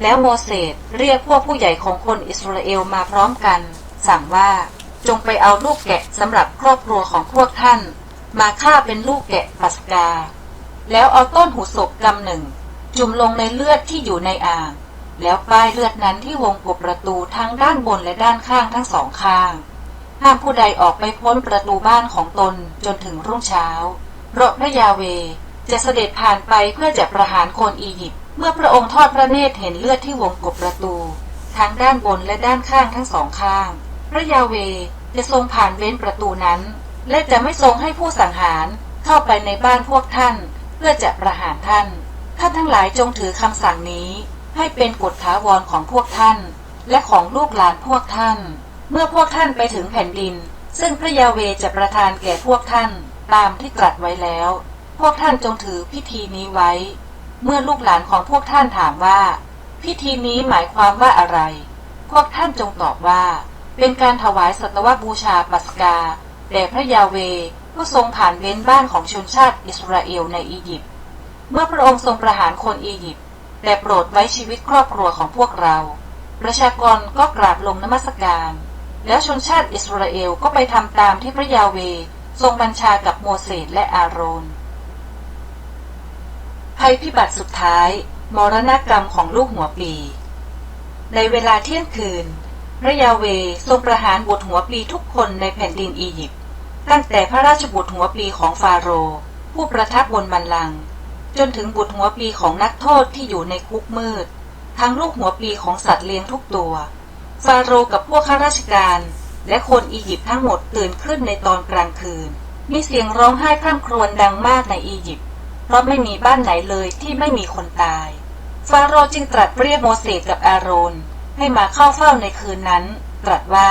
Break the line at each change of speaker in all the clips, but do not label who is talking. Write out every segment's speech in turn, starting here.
แล้วโมเสสเรียกพวกผู้ใหญ่ของคนอิสราเอลมาพร้อมกัน สั่งว่าจงไปเอาลูกแกะสำหรับครอบครัวของพวกท่าน มาฆ่าเป็นลูกแกะปัสกา แล้วเอาต้นหูศกกำหนึ่ง จุ่มลงในเลือดที่อยู่ในอ่าง แล้วป้ายเลือดนั้นที่วงกบประตูทั้งด้านบนและด้านข้างทั้งสองข้างห้ามผู้ใดออกไปพ้นประตูบ้านของตนจนถึงรุ่งเช้า เพราะพระยาเวจะเสด็จผ่านไปเพื่อจะประหารคนอียิปต์ เมื่อพระองค์ทอดพระเนตรเห็นเลือดที่วงกบประตู ทั้งด้านบนและด้านข้างทั้งสองข้าง พระยาเวจะทรงผ่านเว้นประตูนั้น และจะไม่ทรงให้ผู้สังหารเข้าไปในบ้านพวกท่าน เพื่อจะประหารท่าน ท่านทั้งหลายจงถือคำสั่งนี้ ให้เป็นกฎถาวรของพวกท่าน และของลูกหลานพวกท่าน เมื่อพวกท่านไปถึงแผ่นดิน ซึ่งพระยาเวจะประทานแก่พวกท่าน ตามที่ตรัสไว้แล้ว พวกท่านจงถือพิธีนี้ไว้ เมื่อลูกหลานของพวกท่านถามว่า พิธีนี้หมายความว่าอะไร พวกท่านจงตอบว่า เป็นการถวายสัตวบูชาปัสกาแด่พระยาเวผู้ทรงผ่านเว้นบ้านของชนชาติอิสราเอลในอียิปต์เมื่อพระองค์ทรงประหารคนอียิปต์แต่โปรดไว้ชีวิตครอบครัวของพวกเรา ประชากรก็กราบลงนมัสการ แล้วชนชาติอิสราเอลก็ไปทำตามที่พระยาเวทรงบัญชากับโมเสสและอาโรน ภัยพิบัติสุดท้าย มรณกรรมของลูกหัวปี ในเวลาเที่ยงคืน พระยาเวทรงประหารบุตรหัวปีทุกคนในแผ่นดินอียิปต์ตั้งแต่พระราชบุตรหัวปีของฟาโรห์ผู้ประทับบนบัลลัง จนถึงบุตรหัวปีของนักโทษที่อยู่ในคุกมืด ทั้งลูกหัวปีของสัตว์เลี้ยงทุกตัว ฟาโรห์กับพวกข้าราชการ และคนอียิปต์ทั้งหมดตื่นขึ้นในตอนกลางคืน มีเสียงร้องไห้คร่ำครวญดังมากในอียิปต์ ราะไม่มีบ้านไหนเลยที่ไม่มีคนตาย ฟาโรห์จึงตรัสเรียกโมเสสกับอาโรน ให้มาเข้าเฝ้าในคืนนั้น ตรัสว่า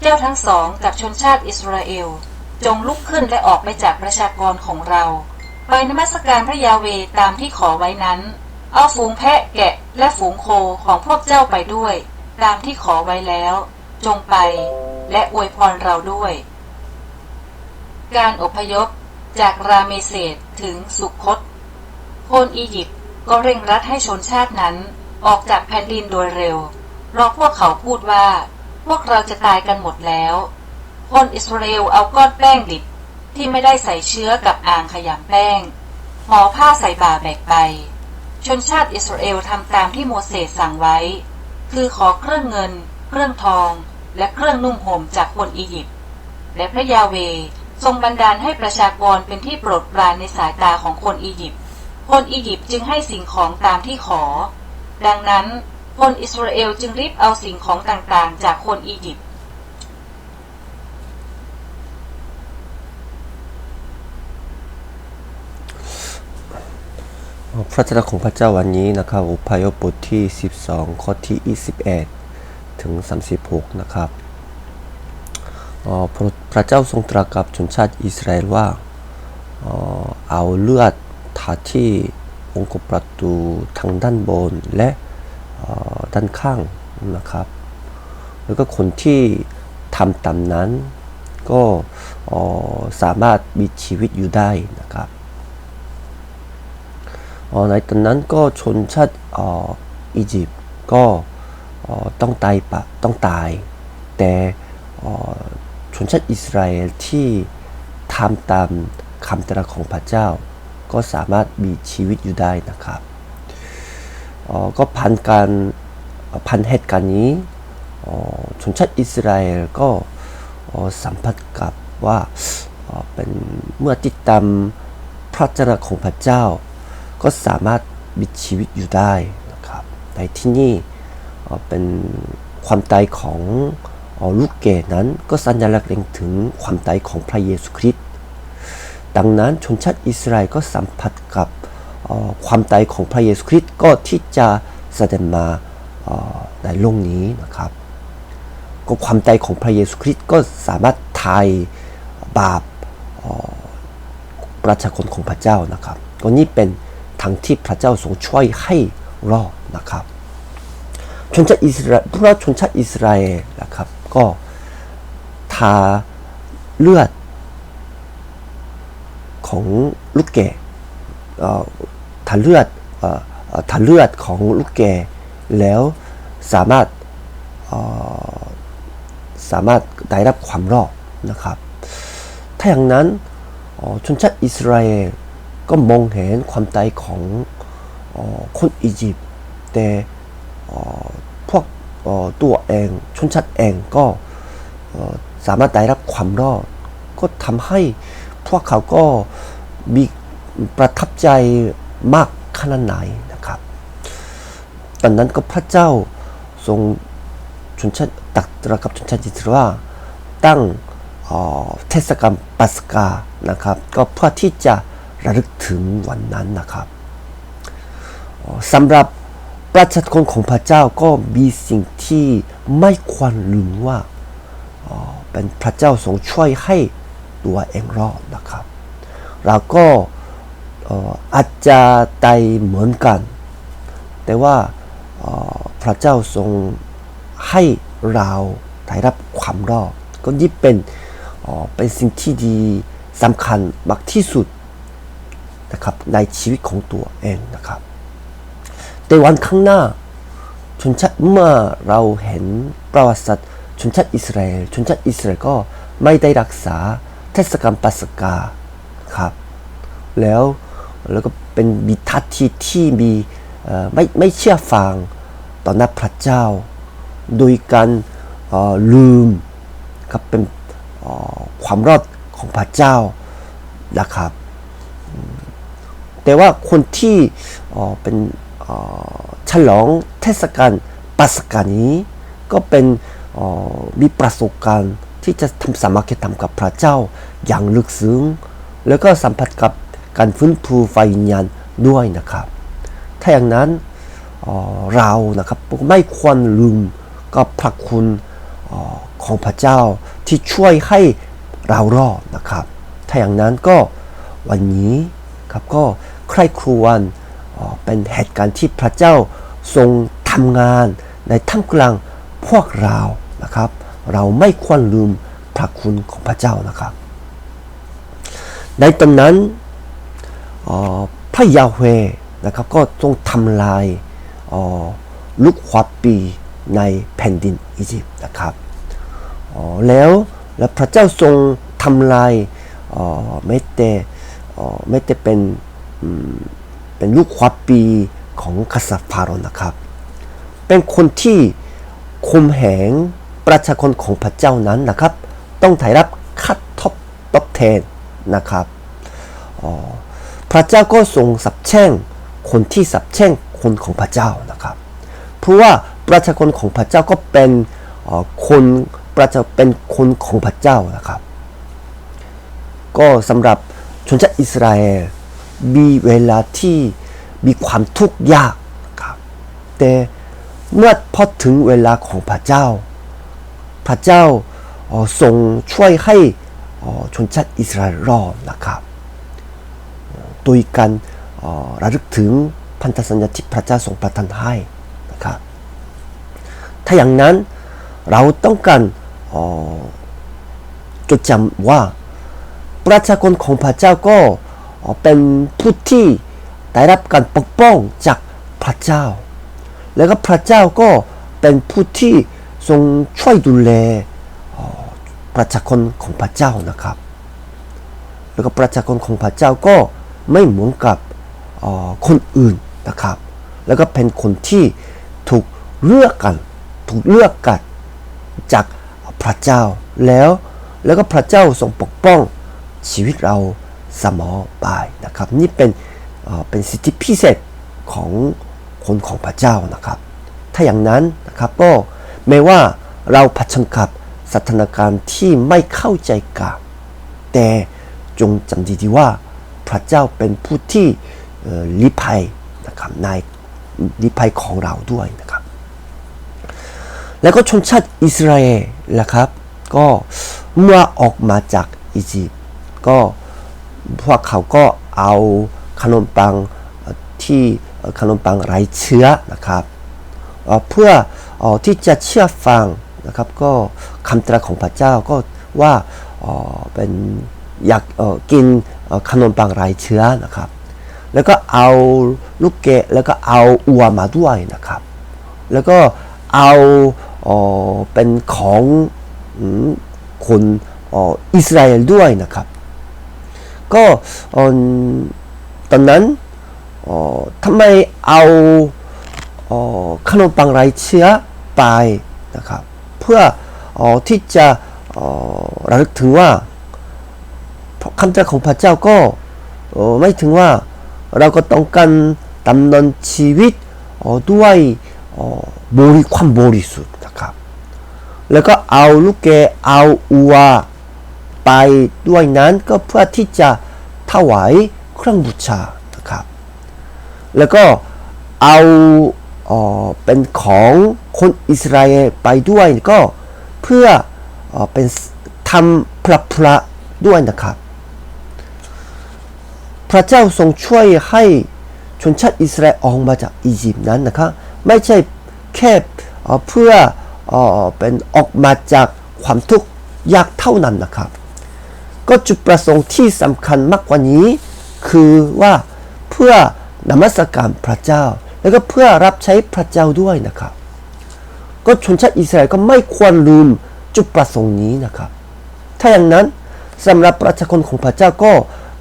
เจ้าทั้งสองกับชนชาติอิสราเอล จงลุกขึ้นและออกไปจากประชากรของเรา ไปนมัสการพระยาเวตามที่ขอไว้นั้น เอาฝูงแพะแกะและฝูงโคของพวกเจ้าไปด้วย ตามที่ขอไว้แล้ว จงไป และอวยพรเราด้วย การอพยพ จากราเมเสสถึงสุคตคนอียิปต์ก็เร่งรัดให้ชนชาตินั้นออกจากแผ่นดินโดยเร็วเพราะพวกเขาพูดว่า พวกเราจะตายกันหมดแล้ว คนอิสราเอลเอาก้อนแป้งดิบที่ไม่ได้ใส่เชื้อกับอ่างขยำแป้งห่อผ้าใส่บ่าแบกไป ชนชาติอิสราเอลทำตามที่โมเสสสั่งไว้ คือขอเครื่องเงิน เครื่องทอง และเครื่องนุ่งห่มจากคนอียิปต์และพระยาเว ทรงบันดาลให้ประชากรเป็นที่โปรดปรานในสายตาของคนอียิปต์ คนอียิปต์จึงให้สิ่งของตามที่ขอ ดังนั้นคนอิสราเอลจึงรีบเอาสิ่งของต่างๆ จากคนอียิปต์
พระเจ้าของพระเจ้าวันนี้นะครับอุพยพบทที่ 12 ข้อที่ 21 ถึง 36 นะครับ พระพระเจ้าทรงตรัสกับชนชาติอิสราเอลว่าเอาเลือดทาที่องค์ประตูทางด้านบนและด้านข้างนะครับ แล้วก็คนที่ทำตามนั้นก็สามารถมีชีวิตอยู่ได้นะครับในตอนนั้นก็ชนชาติอ,อียิปต์ก็ต้องตายปะต้องตาย แต่ ชนชาติอิสราเอลที่ทำตามคำตรัสของพระเจ้า ก็สามารถมีชีวิตอยู่ได้นะครับออก็พันการพันเหตุการณ์นี้ชนชาติอิสราเอลก็สัมผัสกับว่าเป็นเมื่อติดตามพระเจ้าของพระเจ้า ก็สามารถมีชีวิตอยู่ได้นะครับในที่นี่เป็นความตายของ ลูกเกดนั้นก็สัญลักษณ์เล็งถึงความตายของพระเยซูคริสต์ดังนั้นชนชาติอิสราเอลก็สัมผัสกับความตายของพระเยซูคริสต์ก็ที่จะแสดงมาในโลกนี้นะครับ ก็ความตายของพระเยซูคริสต์ก็สามารถไทยบาปประชากรของพระเจ้านะครับก็นี่เป็นทางที่พระเจ้าทรงช่วยให้รอดนะครับชนชาติอิสราเอลพวกชนชาติอิสราเอล ก็ทาเลือดของลูกแก่ทาเลือดออทาเลือดของลูกแกะแล้วสามารถสามารถได้รับความรอดนะครับ ถ้าอย่างนั้นชนชาติอิสราเอลก็มองเห็นความตายของอคนอียิปต์แต่ ตัวเองชนชาติเองก็สามารถได้รับความรอด ก็ทำให้พวกเขาก็มีประทับใจมากขนาดไหนนะครับ ตอนนั้นก็พระเจ้าทรงชนชาติตักตระกับชนชาติอิสราเอลว่าตั้งเทศกาลปัสกานะครับ ก็เพื่อที่จะระลึกถึงวันนั้นนะครับสำหรับ ประชาชนของพระเจ้าก็มีสิ่งที่ไม่ควรลืมว่าเป็นพระเจ้าทรงช่วยให้ตัวเองรอดนะครับเราก็อาจจะตายเหมือนกัน แต่ว่าพระเจ้าทรงให้เราได้รับความรอดก็นี่เป็นเป็นสิ่งที่ดีสำคัญมากที่สุดนะครับในชีวิตของตัวเองนะครับ แต่วันข้างหน้า ชนชาติเมื่อเราเห็นประวัติศาสตร์ชนชาติอิสราเอลชนชาติอิสราเอลก็ไม่ได้รักษาเทศกาลปัสกาครับ แล้วแล้วก็เป็นมีทัศที่ที่มีไม่ไม่เชื่อฟังต่อหน้าพระเจ้า โดยการลืมครับเป็นความรอดของพระเจ้านะครับ แต่ว่าคนที่เป็น ฉลองเทศกาลปัสกานี้ก็เป็นมีประสบการณ์ที่จะทำสามัคคีธรรมกับพระเจ้าอย่างลึกซึ้ง แล้วก็สัมผัสกับการฟื้นฟูไฟวิญญาณด้วยนะครับ ถ้าอย่างนั้นเรานะครับไม่ควรลืมกับพระคุณอของพระเจ้าที่ช่วยให้เรารอดนะครับ ถ้าอย่างนั้นก็วันนี้ครับก็ใครครวญ เป็นเหตุการณ์ที่พระเจ้าทรงทำงานในท่ามกลางพวกเรานะครับ เราไม่ควรลืมพระคุณของพระเจ้านะครับ ในตอนนั้นออพระยาเวนะครับก็ทรงทำลายออลูกหัวปีในแผ่นดินอียิปต์นะครับออแล้วแล้วพระเจ้าทรงทำลายเอ่อไม่แต่เอ่อไม่แต่เป็น เป็นลูกหัวปีของกษัตริย์ฟาโรห์นะครับ เป็นคนที่คุมแหงประชาชนของพระเจ้านั้นนะครับ ต้องถ่ายรับคัดทบตอบแทนนะครับพระเจ้าก็ทรงสับแช่งคนที่สับแช่งคนของพระเจ้านะครับ เพราะว่าประชาชนของพระเจ้าก็เป็นคนประชาเป็นคนของพระเจ้านะครับ ก็สำหรับชนชาติอิสราเอล มีเวลาที่มีความทุกข์ยากครับแต่เมื่อพอถึงเวลาของพระเจ้า พระเจ้าเอ่อทรงช่วยให้ชนชาติอิสราเอลรอดนะครับโดยการระลึกถึงพันธสัญญาที่พระเจ้าทรงประทานให้นะครับถ้าอย่างนั้นเราต้องการจดจำว่าประชาชนของพระเจ้าก็ เป็นผู้ที่ได้รับการปกป้องจากพระเจ้า แล้วก็พระเจ้าก็เป็นผู้ที่ทรงช่วยดูแลประชาชนของพระเจ้านะครับ แล้วก็ประชาชนของพระเจ้าก็ไม่เหมือนกับคนอื่นนะครับ แล้วก็เป็นคนที่ถูกเลือกกันถูกเลือกกันจากพระเจ้าแล้ว แล้วก็พระเจ้าทรงปกป้องชีวิตเรา สมอไปนะครับ นี่เป็นเป็นสิทธิพิเศษของคนของพระเจ้านะครับ ถ้าอย่างนั้นนะครับก็ไม่ว่าเราเผชิญกับสถานการณ์ที่ไม่เข้าใจกันแต่จงจำดีๆว่าพระเจ้าเป็นผู้ที่ลิภัยนะครับในลิภัยของเราด้วยนะครับ แล้วก็ชนชาติอิสราเอลนะครับ ก็เมื่อออกมาจากอียิปต์ก็ พวกเขาก็เอาขนมปังที่ขนมปังไร้เชื้อนะครับเพื่ออที่จะเชื่อฟังนะครับก็คำตรัสของพระเจ้าก็ว่าเป็นอยากกินขนมปังไร้เชื้อนะครับ แล้วก็เอาลูกเกดแล้วก็เอาอัวมาด้วยนะครับ แล้วก็เอาเอเป็นของคนออิสราเอลด้วยนะครับ ก็ตอนนั้นเอ่อทำไมเอาขนมปังไรเชื้อไปนะครับเพื่อที่จะเระลึกถึงว่าคำตรัสของพระเจ้าก็ไม่ถึงว่าเราก็ต้องการดำเนินชีวิตด้วยเอ่อบริความบริสุทธิ์นะครับแล้วก็เอาลูกแกเอาอัว ไปด้วยนั้นก็เพื่อที่จะถวายเครื่องบูชานะครับ แล้วก็เอาเออเป็นของคนอิสราเอลไปด้วยก็เพื่อเอเป็นทำพระพระด้วยนะครับ พระเจ้าทรงช่วยให้ชนชาติอิสราเอลออกมาจากอียิปต์นั้นนะครับไม่ใช่แค่เพื่ออเป็นออกมาจากความทุกข์ยากเท่านั้นนะครับ ก็จุดประสงค์ที่สำคัญมากกว่านี้ คือว่าเพื่อนมัสการพระเจ้า แล้วก็เพื่อรับใช้พระเจ้าด้วยนะครับ ก็ชนชาติอิสราเอลก็ไม่ควรลืมจุดประสงค์นี้นะครับ ถ้าอย่างนั้นสำหรับประชาชนของพระเจ้าก็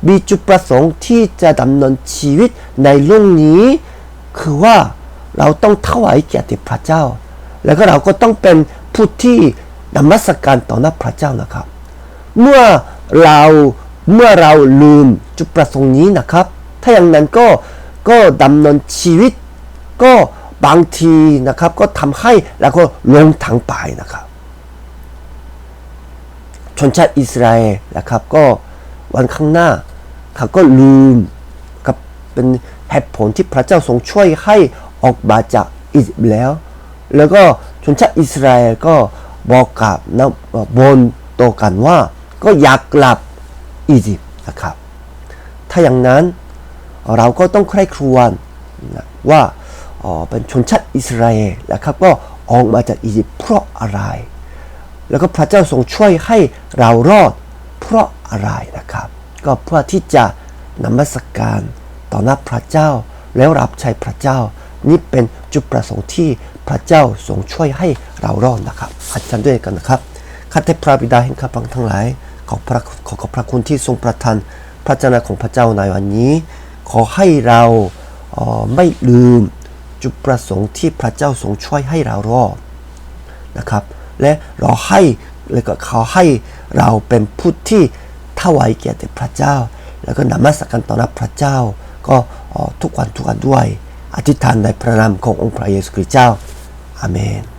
มีจุดประสงค์ที่จะดำเนินชีวิตในโลกนี้ คือว่าเราต้องถวายเกียรติพระเจ้า แล้วก็เราก็ต้องเป็นผู้ที่นมัสการต่อหน้าพระเจ้านะครับ เมื่อ เราเมื่อเราลืมจุดประสงค์นี้นะครับ ถ้าอย่างนั้นก็ก็ดำเนินชีวิต ก็บางทีนะครับ ก็ทำให้เราก็ลงทางไปนะครับ ชนชาติอิสราเอลนะครับ ก็วันข้างหน้าเขาก็ลืมกับเป็นเหตุผลที่พระเจ้าทรงช่วยให้ออกมาจากอียิปต์แล้วแล้วก็ชนชาติอิสราเอลก็บอกกับนะบนโตกันว่า ก็อยากกลับอียิปต์นะครับ ถ้าอย่างนั้นเราก็ต้องใคร่ครวญนะว่าอ๋อเป็นชนชาติอิสราเอลนะครับก็ออกมาจากอียิปต์เพราะอะไร แล้วก็พระเจ้าทรงช่วยให้เรารอดเพราะอะไรนะครับ ก็เพื่อที่จะนมัสการต่อหน้าพระเจ้าแล้วรับใช้พระเจ้า นี่เป็นจุดประสงค์ที่พระเจ้าทรงช่วยให้เรารอดนะครับอาจารย์ด้วยกันนะครับข้าแต่พระบิดาแห่งข้าพระองทั้งหลาย ขอพระขอขอบพระคุณที่ทรงประทานพระเจ้าของพระเจ้าในวันนี้ ขอให้เราเไม่ลืมจุดประสงค์ที่พระเจ้าทรงช่วยให้เรารอดนะครับ และเราให้แล้วก็เขาให้เราเป็นผู้ที่ถวายเกียรติพระเจ้า แล้วก็นมัสการต่อหน้าพระเจ้า ก็ทุกวันทุกวันด้วย อธิษฐานในพระนามขององค์พระเยซูคริสต์เจ้าอาเมน